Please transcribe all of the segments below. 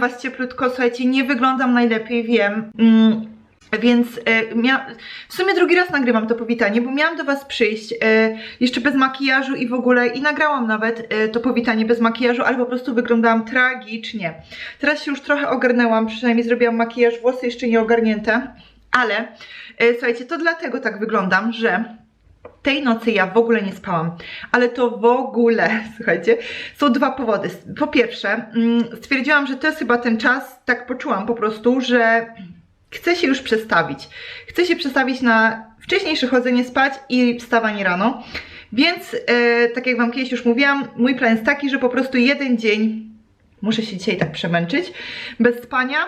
Was cieplutko, słuchajcie, nie wyglądam najlepiej, wiem. Mm, więc e, w sumie drugi raz nagrywam to powitanie, bo miałam do Was przyjść e, jeszcze bez makijażu i w ogóle i nagrałam nawet e, to powitanie bez makijażu, ale po prostu wyglądałam tragicznie. Teraz się już trochę ogarnęłam, przynajmniej zrobiłam makijaż, włosy jeszcze nie ogarnięte, ale e, słuchajcie, to dlatego tak wyglądam, że tej nocy ja w ogóle nie spałam, ale to w ogóle, słuchajcie, są dwa powody. Po pierwsze, mm, stwierdziłam, że to jest chyba ten czas, tak poczułam po prostu, że chcę się już przestawić. Chcę się przestawić na wcześniejsze chodzenie spać i wstawanie rano. Więc, e, tak jak Wam kiedyś już mówiłam, mój plan jest taki, że po prostu jeden dzień muszę się dzisiaj tak przemęczyć bez spania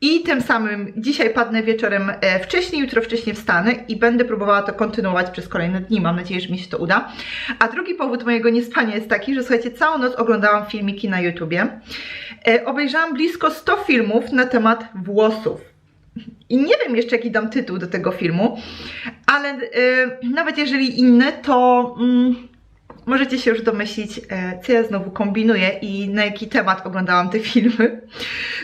i tym samym dzisiaj padnę wieczorem e, wcześniej, jutro wcześniej wstanę i będę próbowała to kontynuować przez kolejne dni. Mam nadzieję, że mi się to uda. A drugi powód mojego niespania jest taki, że słuchajcie, całą noc oglądałam filmiki na YouTubie. E, obejrzałam blisko 100 filmów na temat włosów. I nie wiem jeszcze jaki dam tytuł do tego filmu, ale e, nawet jeżeli inny, to mm, możecie się już domyślić, e, co ja znowu kombinuję i na jaki temat oglądałam te filmy.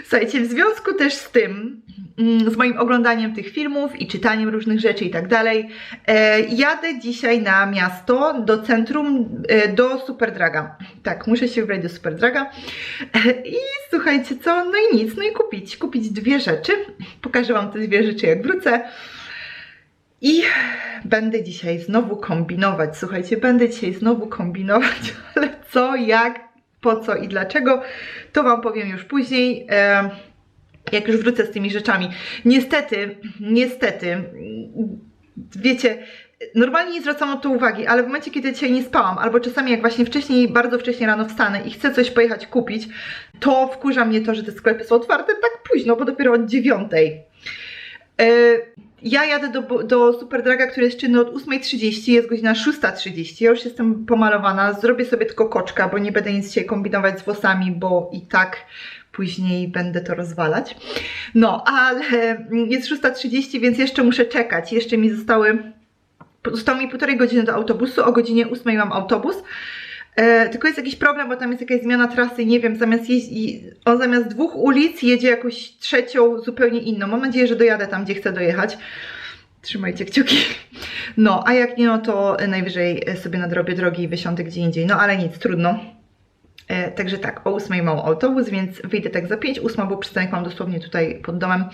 Słuchajcie, w związku też z tym, mm, z moim oglądaniem tych filmów i czytaniem różnych rzeczy i tak dalej, e, jadę dzisiaj na miasto, do centrum, e, do Superdraga. Tak, muszę się wybrać do Superdraga. I słuchajcie co, no i nic, no i kupić, kupić dwie rzeczy. Pokażę Wam te dwie rzeczy jak wrócę. I będę dzisiaj znowu kombinować. Słuchajcie, będę dzisiaj znowu kombinować, ale co, jak, po co i dlaczego, to Wam powiem już później. Jak już wrócę z tymi rzeczami. Niestety, niestety, wiecie, normalnie nie zwracam na to uwagi, ale w momencie, kiedy dzisiaj nie spałam, albo czasami jak właśnie wcześniej, bardzo wcześnie rano wstanę i chcę coś pojechać kupić, to wkurza mnie to, że te sklepy są otwarte tak późno, bo dopiero od dziewiątej. E, ja jadę do, do Superdraga, który jest czynny od 8.30, jest godzina 6.30. Ja już jestem pomalowana, zrobię sobie tylko koczka, bo nie będę nic dzisiaj kombinować z włosami, bo i tak później będę to rozwalać. No, ale jest 6.30, więc jeszcze muszę czekać. Jeszcze mi zostały, zostało mi półtorej godziny do autobusu, o godzinie 8 mam autobus. E, tylko jest jakiś problem, bo tam jest jakaś zmiana trasy, nie wiem, zamiast jeździ, on zamiast dwóch ulic jedzie jakąś trzecią, zupełnie inną. Mam nadzieję, że dojadę tam, gdzie chcę dojechać. Trzymajcie kciuki. No, a jak nie, no to najwyżej sobie nadrobię drogi i wysiądę gdzie indziej. No, ale nic, trudno. E, także tak, o 8 mam autobus, więc wyjdę tak za 5, 8, bo przystanek mam dosłownie tutaj pod domem,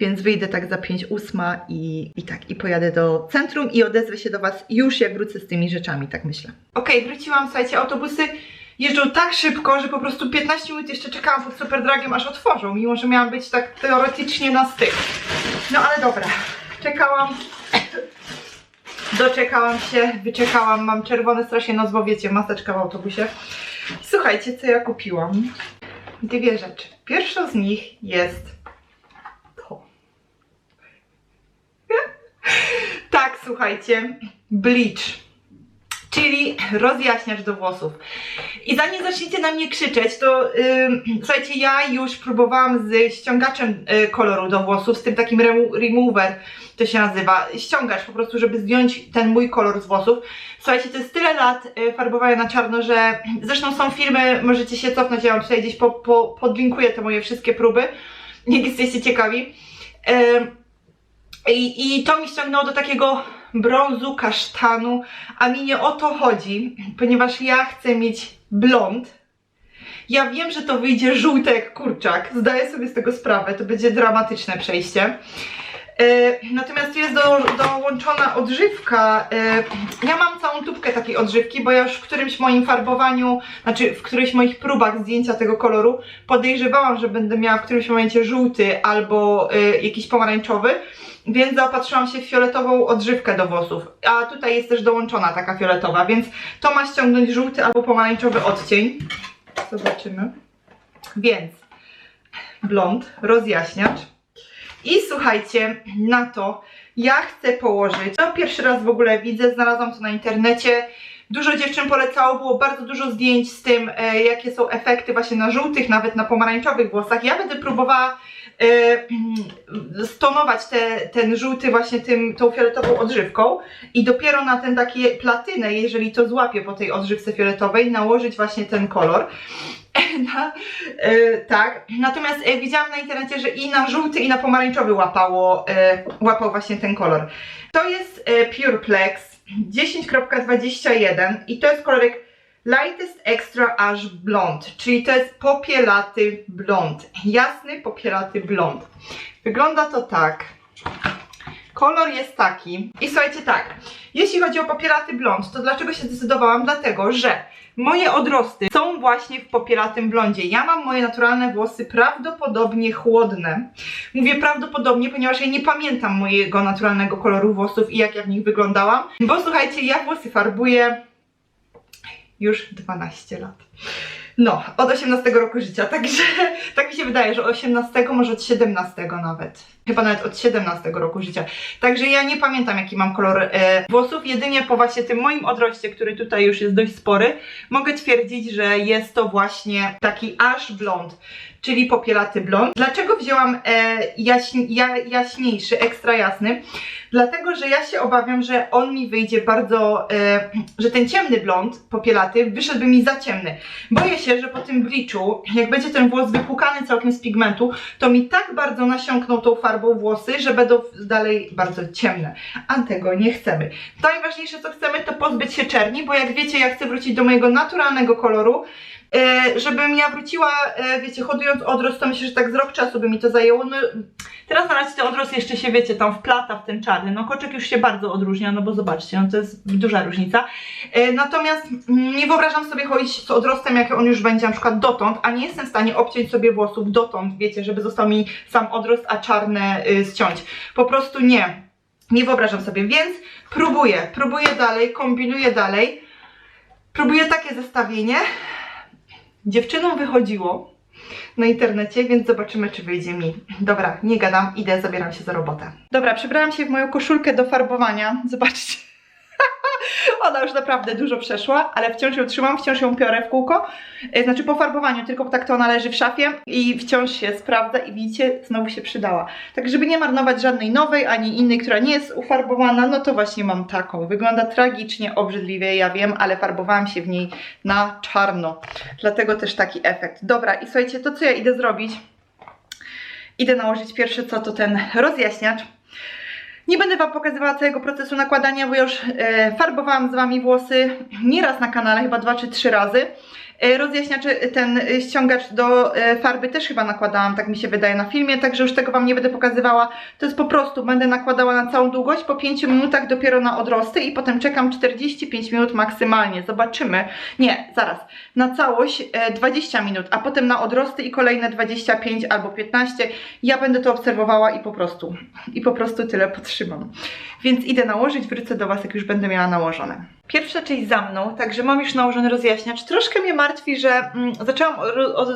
więc wyjdę tak za 5, 8 i, i tak, i pojadę do centrum i odezwę się do Was już jak wrócę z tymi rzeczami, tak myślę. Okej, okay, wróciłam, słuchajcie, autobusy jeżdżą tak szybko, że po prostu 15 minut jeszcze czekałam pod Superdragiem, aż otworzą, mimo że miałam być tak teoretycznie na styk. No ale dobra, czekałam, doczekałam się, wyczekałam, mam czerwone strasznie nos, bo wiecie, maseczka w autobusie. Słuchajcie, co ja kupiłam. Dwie rzeczy. Pierwszą z nich jest to. tak, słuchajcie, bleach czyli rozjaśniacz do włosów. I zanim zaczniecie na mnie krzyczeć, to yy, słuchajcie, ja już próbowałam z ściągaczem yy, koloru do włosów, z tym takim remo remover, to się nazywa, ściągacz po prostu, żeby zdjąć ten mój kolor z włosów. Słuchajcie, to jest tyle lat yy, farbowania na czarno, że zresztą są filmy, możecie się cofnąć, ja wam tutaj gdzieś po, po, podlinkuję te moje wszystkie próby, jak jesteście ciekawi. Yy, i, I to mi ściągnęło do takiego brązu, kasztanu, a mi nie o to chodzi, ponieważ ja chcę mieć blond. Ja wiem, że to wyjdzie żółte jak kurczak, zdaję sobie z tego sprawę, to będzie dramatyczne przejście. E, natomiast jest do, dołączona odżywka. E, ja mam całą tubkę takiej odżywki, bo ja już w którymś moim farbowaniu, znaczy w którychś moich próbach zdjęcia tego koloru podejrzewałam, że będę miała w którymś momencie żółty albo e, jakiś pomarańczowy więc zaopatrzyłam się w fioletową odżywkę do włosów. A tutaj jest też dołączona taka fioletowa, więc to ma ściągnąć żółty albo pomarańczowy odcień. Zobaczymy. Więc blond, rozjaśniacz. I słuchajcie, na to ja chcę położyć, to pierwszy raz w ogóle widzę, znalazłam to na internecie, Dużo dziewczyn polecało, było bardzo dużo zdjęć z tym, e, jakie są efekty właśnie na żółtych, nawet na pomarańczowych włosach. Ja będę próbowała stonować te, ten żółty właśnie tym, tą fioletową odżywką i dopiero na ten takie platynę, jeżeli to złapie po tej odżywce fioletowej, nałożyć właśnie ten kolor. Na, e, tak, natomiast e, widziałam na internecie, że i na żółty i na pomarańczowy łapało, łapał właśnie ten kolor. To jest Pureplex 10.21 i to jest kolorek Lightest Extra Ash Blond, czyli to jest popielaty blond, jasny popielaty blond. Wygląda to tak. Kolor jest taki. I słuchajcie tak, jeśli chodzi o popielaty blond, to dlaczego się zdecydowałam? Dlatego, że moje odrosty są właśnie w popielatym blondzie. Ja mam moje naturalne włosy prawdopodobnie chłodne. Mówię prawdopodobnie, ponieważ ja nie pamiętam mojego naturalnego koloru włosów i jak ja w nich wyglądałam. Bo słuchajcie, ja włosy farbuję już 12 lat. No, od 18 roku życia, także tak mi się wydaje, że 18, może od 17 nawet. Chyba nawet od 17 roku życia. Także ja nie pamiętam jaki mam kolor e, włosów, jedynie po właśnie tym moim odroście, który tutaj już jest dość spory, mogę twierdzić, że jest to właśnie taki ash blond, czyli popielaty blond. Dlaczego wzięłam e, ja, jaśniejszy, ekstra jasny? Dlatego, że ja się obawiam, że on mi wyjdzie bardzo, e, że ten ciemny blond popielaty wyszedłby mi za ciemny. Boję się, że po tym bleachu, jak będzie ten włos wypłukany całkiem z pigmentu, to mi tak bardzo nasiąkną tą farbą włosy, że będą dalej bardzo ciemne. A tego nie chcemy. Najważniejsze co chcemy to pozbyć się czerni, bo jak wiecie, ja chcę wrócić do mojego naturalnego koloru, żebym ja wróciła, e, wiecie, hodując odrost, to myślę, że tak z rok czasu by mi to zajęło. No, teraz na razie ten odrost jeszcze się, wiecie, tam wplata w ten czarny. No koczek już się bardzo odróżnia, no bo zobaczcie, no to jest duża różnica. E, natomiast mm, nie wyobrażam sobie chodzić z odrostem, jak on już będzie na przykład dotąd, a nie jestem w stanie obciąć sobie włosów dotąd, wiecie, żeby został mi sam odrost, a czarne y, ściąć. Po prostu nie. Nie wyobrażam sobie, więc próbuję, próbuję dalej, kombinuję dalej. Próbuję takie zestawienie. Dziewczynom wychodziło na internecie, więc zobaczymy, czy wyjdzie mi. Dobra, nie gadam, idę, zabieram się za robotę. Dobra, przebrałam się w moją koszulkę do farbowania. Zobaczcie. Ona już naprawdę dużo przeszła, ale wciąż ją trzymam, wciąż ją piorę w kółko. E, Znaczy po farbowaniu, tylko tak to ona leży w szafie i wciąż się sprawdza i widzicie, znowu się przydała. Tak, żeby nie marnować żadnej nowej, ani innej, która nie jest ufarbowana, no to właśnie mam taką. Wygląda tragicznie, obrzydliwie, ja wiem, ale farbowałam się w niej na czarno. Dlatego też taki efekt. Dobra, i słuchajcie, to co ja idę zrobić? Idę nałożyć pierwsze co to ten rozjaśniacz. Nie będę Wam pokazywała całego procesu nakładania, bo już e, farbowałam z Wami włosy nieraz na kanale, chyba dwa czy trzy razy. E, rozjaśniacz, e, ten e, ściągacz do farby też chyba nakładałam, tak mi się wydaje na filmie, także już tego Wam nie będę pokazywała. To jest po prostu, będę nakładała na całą długość, po 5 minutach dopiero na odrosty i potem czekam 45 minut maksymalnie. Zobaczymy. Nie, zaraz. Na całość e, 20 minut, a potem na odrosty i kolejne 25 albo 15. Ja będę to obserwowała i po prostu, i po prostu tyle potrzymam. Więc idę nałożyć, wrócę do Was, jak już będę miała nałożone. Pierwsza część za mną, także mam już nałożony rozjaśniacz. Troszkę mnie martwi, że mm, zaczęłam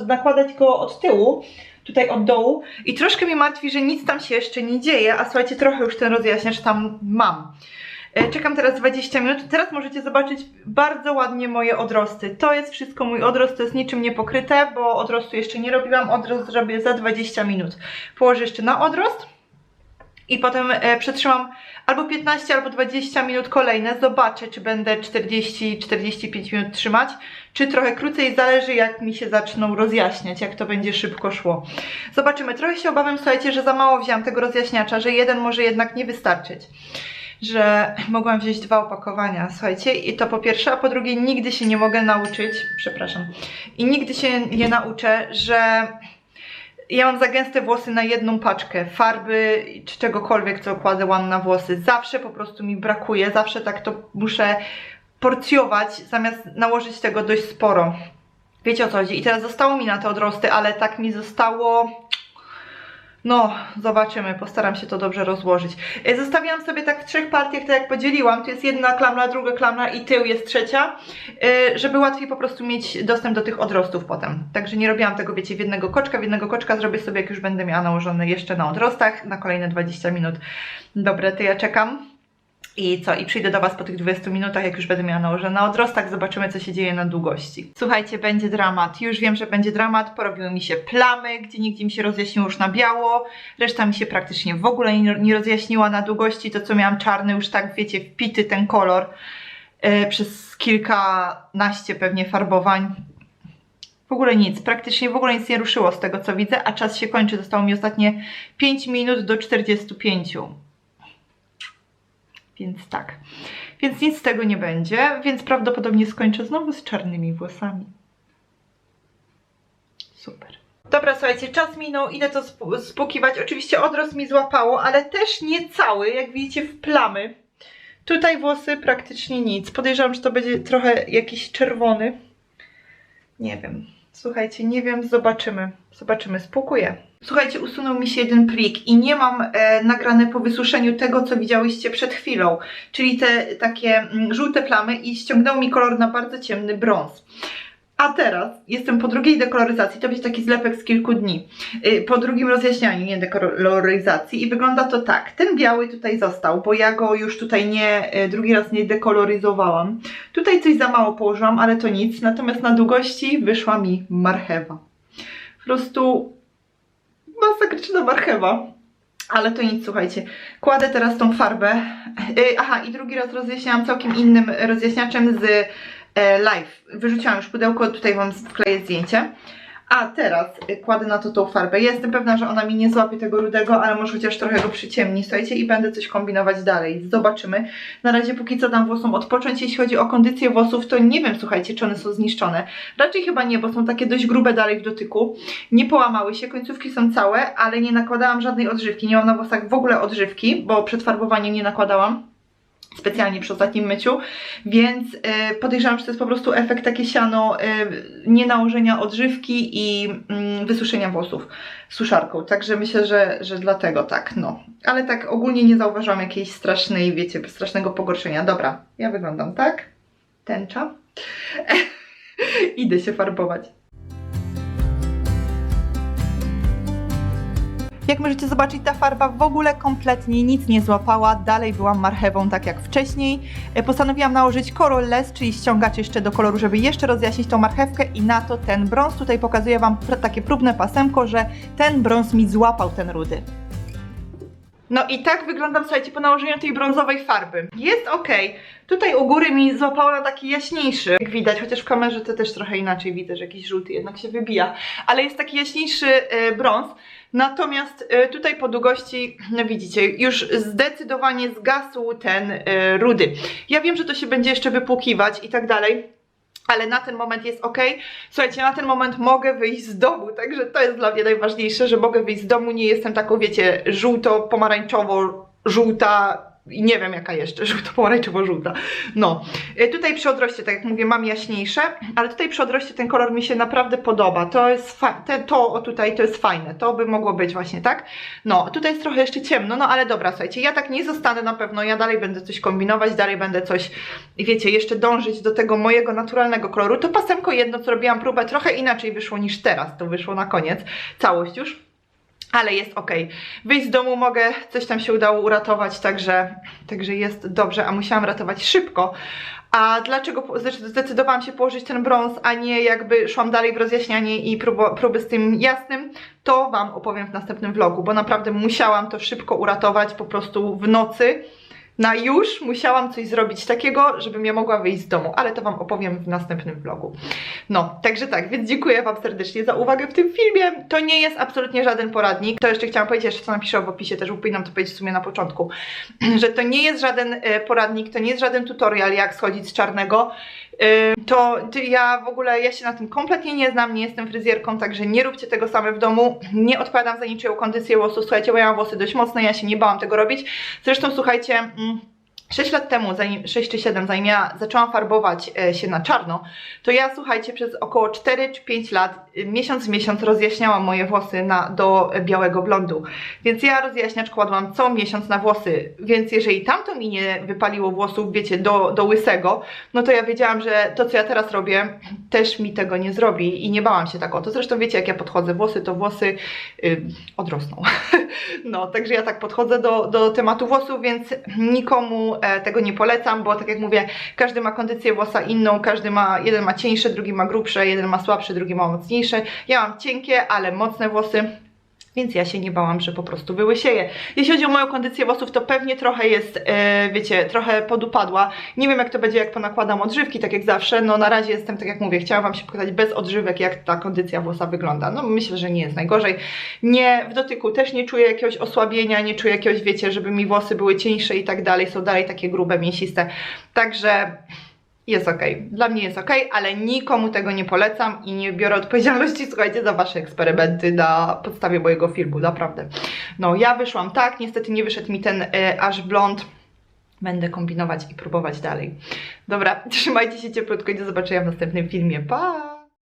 nakładać go od tyłu, tutaj od dołu i troszkę mnie martwi, że nic tam się jeszcze nie dzieje, a słuchajcie, trochę już ten rozjaśniacz tam mam. E, Czekam teraz 20 minut. Teraz możecie zobaczyć bardzo ładnie moje odrosty. To jest wszystko mój odrost, to jest niczym nie pokryte, bo odrostu jeszcze nie robiłam. Odrost zrobię za 20 minut. Położę jeszcze na odrost i potem e, przetrzymam albo 15, albo 20 minut kolejne. Zobaczę, czy będę 40-45 minut trzymać, czy trochę krócej. Zależy, jak mi się zaczną rozjaśniać, jak to będzie szybko szło. Zobaczymy. Trochę się obawiam, słuchajcie, że za mało wziąłam tego rozjaśniacza, że jeden może jednak nie wystarczyć. Że mogłam wziąć dwa opakowania, słuchajcie, i to po pierwsze, a po drugie nigdy się nie mogę nauczyć, przepraszam, i nigdy się nie nauczę, że ja mam za gęste włosy na jedną paczkę farby czy czegokolwiek, co kładęłam na włosy. Zawsze po prostu mi brakuje, zawsze tak to muszę porcjować, zamiast nałożyć tego dość sporo. Wiecie o co chodzi? I teraz zostało mi na te odrosty, ale tak mi zostało... No, zobaczymy, postaram się to dobrze rozłożyć. E, Zostawiłam sobie tak w trzech partiach, tak jak podzieliłam. Tu jest jedna klamra, druga klamra i tył jest trzecia, e, żeby łatwiej po prostu mieć dostęp do tych odrostów potem. Także nie robiłam tego, wiecie, w jednego koczka, w jednego koczka zrobię sobie, jak już będę miała nałożone jeszcze na odrostach, na kolejne 20 minut. Dobra, to ja czekam. I co? I przyjdę do Was po tych 20 minutach, jak już będę miała nałożone na odrostak, zobaczymy, co się dzieje na długości. Słuchajcie, będzie dramat. Już wiem, że będzie dramat. Porobiły mi się plamy, gdzie nigdzie mi się rozjaśniło już na biało. Reszta mi się praktycznie w ogóle nie, rozjaśniła na długości. To, co miałam czarny, już tak, wiecie, wpity ten kolor e, przez kilkanaście pewnie farbowań. W ogóle nic, praktycznie w ogóle nic nie ruszyło z tego, co widzę, a czas się kończy. Zostało mi ostatnie 5 minut do 45. Więc tak. Więc nic z tego nie będzie, więc prawdopodobnie skończę znowu z czarnymi włosami. Super. Dobra, słuchajcie, czas minął, idę to sp- spukiwać. Oczywiście odrost mi złapało, ale też nie cały, jak widzicie, w plamy. Tutaj włosy praktycznie nic. Podejrzewam, że to będzie trochę jakiś czerwony. Nie wiem. Słuchajcie, nie wiem, zobaczymy. Zobaczymy, spłukuję. Słuchajcie, usunął mi się jeden plik i nie mam e, nagrane po wysuszeniu tego, co widziałyście przed chwilą, czyli te takie mm, żółte plamy i ściągnął mi kolor na bardzo ciemny brąz. A teraz jestem po drugiej dekoloryzacji, to będzie taki zlepek z kilku dni. Y, Po drugim rozjaśnianiu, nie dekoloryzacji i wygląda to tak. Ten biały tutaj został, bo ja go już tutaj nie, y, drugi raz nie dekoloryzowałam. Tutaj coś za mało położyłam, ale to nic. Natomiast na długości wyszła mi marchewa. Po prostu masakryczna marchewa. Ale to nic, słuchajcie. Kładę teraz tą farbę. Yy, aha, i drugi raz rozjaśniałam całkiem innym rozjaśniaczem z e, live. Wyrzuciłam już pudełko, tutaj wam wkleję zdjęcie. A teraz y, kładę na to tą farbę. Jestem pewna, że ona mi nie złapie tego rudego, ale może chociaż trochę go przyciemni, słuchajcie, i będę coś kombinować dalej. Zobaczymy. Na razie póki co dam włosom odpocząć. Jeśli chodzi o kondycję włosów, to nie wiem, słuchajcie, czy one są zniszczone. Raczej chyba nie, bo są takie dość grube dalej w dotyku. Nie połamały się, końcówki są całe, ale nie nakładałam żadnej odżywki. Nie mam na włosach w ogóle odżywki, bo przed farbowaniem nie nakładałam specjalnie przy ostatnim myciu, więc y, podejrzewam, że to jest po prostu efekt takie siano y, nie nałożenia odżywki i mm, wysuszenia włosów suszarką, także myślę, że, że dlatego tak, no. Ale tak ogólnie nie zauważyłam jakiejś strasznej, wiecie, strasznego pogorszenia. Dobra, ja wyglądam tak, tęcza. Idę się farbować. Jak możecie zobaczyć, ta farba w ogóle kompletnie nic nie złapała, dalej byłam marchewą tak jak wcześniej. E, Postanowiłam nałożyć Coral Less, czyli ściągacz jeszcze do koloru, żeby jeszcze rozjaśnić tą marchewkę i na to ten brąz. Tutaj pokazuję Wam takie próbne pasemko, że ten brąz mi złapał ten rudy. No i tak wyglądam, słuchajcie, po nałożeniu tej brązowej farby. Jest ok. Tutaj u góry mi złapało na taki jaśniejszy, jak widać, chociaż w kamerze to też trochę inaczej widzę, że jakiś żółty jednak się wybija. Ale jest taki jaśniejszy e, brąz. Natomiast e, tutaj po długości, no widzicie, już zdecydowanie zgasł ten e, rudy. Ja wiem, że to się będzie jeszcze wypłukiwać i tak dalej, ale na ten moment jest ok. Słuchajcie, na ten moment mogę wyjść z domu, także to jest dla mnie najważniejsze, że mogę wyjść z domu, nie jestem taką, wiecie, żółto-pomarańczowo-żółta i nie wiem jaka jeszcze, żółto-pomarańczowo-żółta. No, Y, tutaj przy odroście, tak jak mówię, mam jaśniejsze, ale tutaj przy odroście ten kolor mi się naprawdę podoba. To jest te, to tutaj to jest fajne, to by mogło być właśnie, tak? No, tutaj jest trochę jeszcze ciemno, no ale dobra, słuchajcie, ja tak nie zostanę na pewno, ja dalej będę coś kombinować, dalej będę coś, wiecie, jeszcze dążyć do tego mojego naturalnego koloru. To pasemko jedno, co robiłam próbę, trochę inaczej wyszło niż teraz, to wyszło na koniec, całość już. Ale jest ok. Wyjść z domu mogę, coś tam się udało uratować, także, także jest dobrze, a musiałam ratować szybko. A dlaczego zdecydowałam się położyć ten brąz, a nie jakby szłam dalej w rozjaśnianie i próbo, próby z tym jasnym, to Wam opowiem w następnym vlogu, bo naprawdę musiałam to szybko uratować po prostu w nocy. Na już musiałam coś zrobić takiego, żebym ja mogła wyjść z domu, ale to Wam opowiem w następnym vlogu. No, także tak, więc dziękuję Wam serdecznie za uwagę w tym filmie. To nie jest absolutnie żaden poradnik. To jeszcze chciałam powiedzieć, jeszcze co napiszę w opisie, też powinnam to powiedzieć w sumie na początku, że to nie jest żaden e, poradnik, to nie jest żaden tutorial, jak schodzić z czarnego. To ja w ogóle, ja się na tym kompletnie nie znam, nie jestem fryzjerką, także nie róbcie tego same w domu. Nie odpowiadam za niczyją kondycję włosów. Słuchajcie, bo ja mam włosy dość mocne, ja się nie bałam tego robić. Zresztą słuchajcie... Mm, 6 lat temu, zanim, 6 czy 7, zanim ja zaczęłam farbować e, się na czarno, to ja słuchajcie, przez około 4 czy 5 lat, y, miesiąc w miesiąc rozjaśniałam moje włosy na, do e, białego blondu. Więc ja rozjaśniacz kładłam co miesiąc na włosy, więc jeżeli tamto mi nie wypaliło włosów, wiecie, do, do łysego, no to ja wiedziałam, że to co ja teraz robię, też mi tego nie zrobi i nie bałam się tak o to. Zresztą wiecie, jak ja podchodzę włosy, to włosy y, odrosną. no, także ja tak podchodzę do, do tematu włosów, więc nikomu e, tego nie polecam, bo tak jak mówię, każdy ma kondycję włosa inną, każdy ma, jeden ma cieńsze, drugi ma grubsze, jeden ma słabsze, drugi ma mocniejsze. Ja mam cienkie, ale mocne włosy. Więc ja się nie bałam, że po prostu wyłysieję. Jeśli chodzi o moją kondycję włosów, to pewnie trochę jest, e, wiecie, trochę podupadła. Nie wiem jak to będzie, jak ponakładam odżywki, tak jak zawsze. No na razie jestem, tak jak mówię, chciałam Wam się pokazać bez odżywek, jak ta kondycja włosa wygląda. No myślę, że nie jest najgorzej. Nie, w dotyku też nie czuję jakiegoś osłabienia, nie czuję jakiegoś, wiecie, żeby mi włosy były cieńsze i tak dalej. Są dalej takie grube, mięsiste. Także jest ok. Dla mnie jest ok, ale nikomu tego nie polecam i nie biorę odpowiedzialności, słuchajcie, za wasze eksperymenty na podstawie mojego filmu, naprawdę. No, ja wyszłam tak, niestety nie wyszedł mi ten e, aż blond. Będę kombinować i próbować dalej. Dobra, trzymajcie się cieplutko i do zobaczenia w następnym filmie. Pa!